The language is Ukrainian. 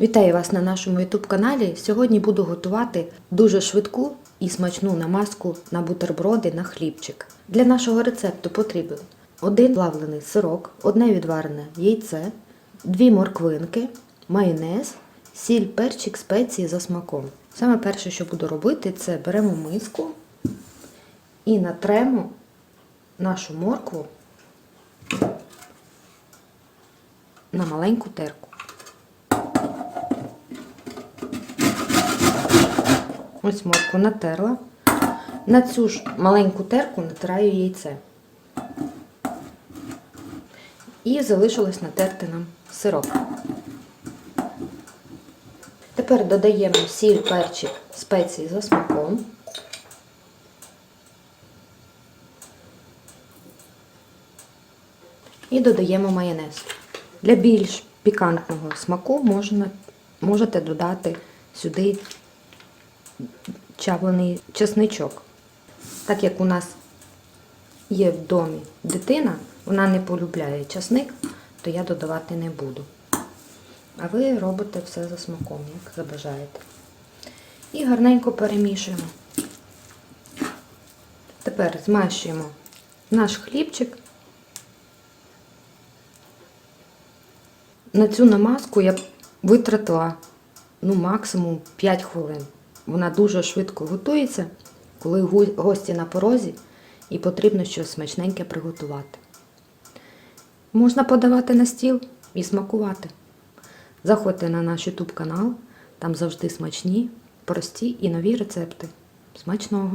Вітаю вас на нашому YouTube каналі. Сьогодні буду готувати дуже швидку і смачну намазку на бутерброди на хлібчик. Для нашого рецепту потрібен один плавлений сирок, одне відварене яйце, дві морквинки, майонез, сіль, перчик, спеції за смаком. Саме перше, що буду робити, це беремо миску і натремо нашу моркву на маленьку терку. Ось морку натерла. На цю ж маленьку терку натираю яйце. І залишилось натерти нам сироп. Тепер додаємо сіль, перчик, спеції за смаком. І додаємо майонез. Для більш пікантного смаку можна, можете додати сюди чавлений чесничок. Так як у нас є в домі дитина, вона не полюбляє часник, то я додавати не буду. А ви робите все за смаком, як забажаєте. І гарненько перемішуємо. Тепер змащуємо наш хлібчик. На цю намазку я витратила ну, максимум 5 хвилин. Вона дуже швидко готується, коли гості на порозі і потрібно щось смачненьке приготувати. Можна подавати на стіл і смакувати. Заходьте на наш YouTube канал, там завжди смачні, прості і нові рецепти. Смачного!